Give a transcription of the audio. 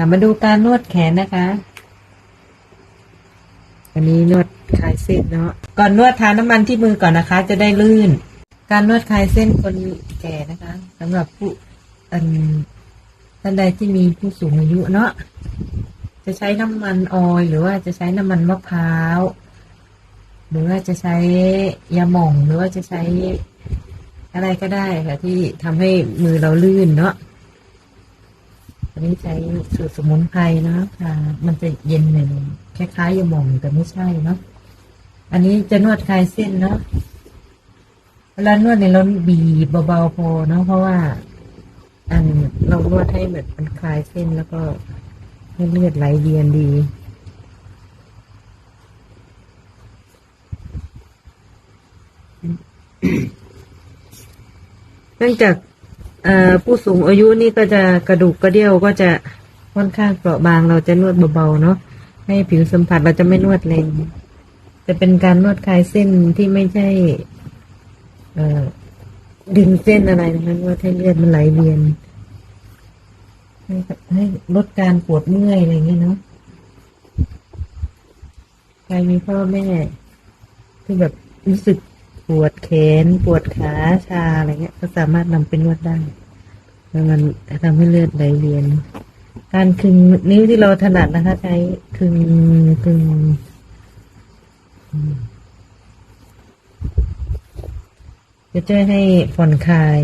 ค่ะมาดูการนวดแขนนะคะ อันนี้นวดคลายเส้นเนาะ ก่อนนวดทาน้ำมันที่มือก่อนนะคะ จะได้ลื่น การนวดคลายเส้นคนแก่นะคะสำหรับผู้อันท่านใดที่มีผู้สูงอายุเนาะ จะใช้น้ำมันออยหรือว่าจะใช้น้ำมันมะพร้าว หรือว่าจะใช้ยาหม่องหรือว่าจะใช้อะไรก็ได้ค่ะที่ทำให้มือเราลื่นเนาะันนี้ใช้สูตรสมุนไพรเนาะค่ะมันจะเย็นหนึ่งคล้ายๆยาหม่องแต่ไม่ใช่เนาะอันนี้จะนวดคลายเส้นเนาะเวลานวดเนี่ยเราบีบเบาๆพอเนาะเพราะว่า อันเรานวดให้แบบมันคลายเส้นแล้วก็ให้เลือดไหลเวียนดีเนื่องจาก ผู้สูงอายุนี่ก็จะกระดูกกระเดี่ยวก็จะค่อนข้างเปราะบางเราจะนวดเบาๆเนาะให้ผิวสัมผัสเราจะไม่นวดแรงจะเป็นการนวดคลายเส้นที่ไม่ใช่ เอ่อดึงเส้นอะไรนะคะนวดให้เลือดมันไหลเวียนให้ให้ลดการปวดเมื่อยอะไรอย่างเงี้ยเนาะใครมีพ่อแม่ที่แบบรู้สึก ปวดแขน ปวดขาชาอะไรเงี้ย ก็สามารถนำไปนวดได้ แล้วมันทำให้เลือดไหลเวียน การคึงนิ้วที่เราถนัดนะคะ ใช้คึงคึงจะช่วยให้ผ่อนคลาย